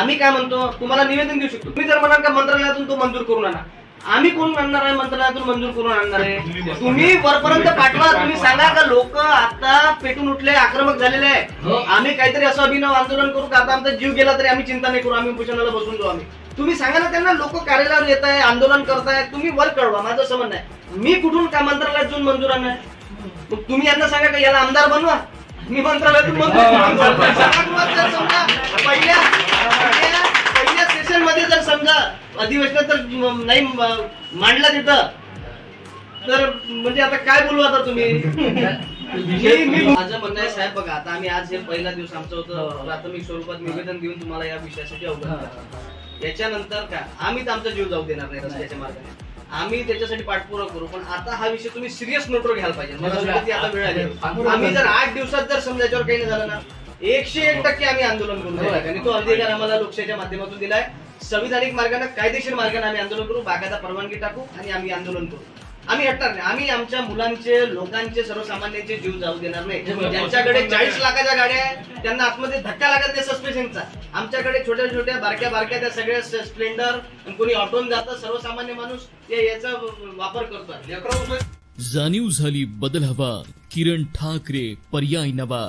आम्ही काय म्हणतो तुम्हाला निवेदन देऊ शकतो. तुम्ही जर म्हणाल का मंत्रालयातून तो मंजूर करून आणा. आम्ही कोण आणणार आहे मंत्रालयातून मंजूर करून आणणार आहे? तुम्ही वरपर्यंत पाठवा. तुम्ही सांगा का लोक आता पेटून उठले आक्रमक झालेले आहे. आम्ही काहीतरी असं अभिनव आंदोलन करू का? आता आमचा जीव गेला तरी आम्ही चिंता नाही करू. आम्ही उपोषणाला बसून जाऊ आम्ही. तुम्ही सांगा ना त्यांना लोक कार्यालयावर येत आहे आंदोलन करताय. तुम्ही वर कळवा माझं असं म्हणणं आहे. मी कुठून काय मंत्रालयात जाऊन मंजूर आणणार? तुम्ही यांना सांगा का याला आमदार बनवा? मी मंत्रालयातून मंजूर अधिवेशनात म- नाही मांडला तिथं. तर म्हणजे आता काय बोलू आता तुम्ही? माझं म्हणणं आहे साहेब बघा आता आम्ही आज हे पहिला दिवस आमचं होतं प्राथमिक स्वरूपात निवेदन देऊन तुम्हाला या विषयासाठी अवगत करतो. याच्यानंतर काय? आम्ही तर आमचा जीव जाऊ देणार नाही रस्त्याच्या मार्गाने. आम्ही त्याच्यासाठी पाठपुरावा करू पण आता हा विषय तुम्ही सिरियस नोटवर घ्यायला पाहिजे. मला आता वेळ आली आहे. आम्ही जर आठ दिवसात जर समजा याच्यावर काही नाही झालं ना एकशे एक टक्के आम्ही आंदोलन करू. आणि तो अधिकार आम्हाला लोकशाहीच्या माध्यमातून दिलाय. संविधानिक मार्गाने कायदेशीर मार्गाने आम्ही आंदोलन करू बाकायदा परवानगी टाकू आणि आम्ही आंदोलन करू. आम्ही हटणार नाही. आम्ही आमच्या मुलांचे लोकांचे सर्वसामान्यांचे जीव जाऊ देणार नाही. ज्यांच्याकडे चाळीस लाखाच्या गाड्या आहेत त्यांना आतमध्ये धक्का लागत नाही सस्पेन्शनचा आमच्याकडे छोट्या छोट्या बारक्या बारक्या त्या सगळ्या स्प्लेंडर कोणी ऑटोन जातं सर्वसामान्य माणूस याचा वापर करतो. जाणीव झाली बदल हवा. किरण ठाकरे पर्याय नवा.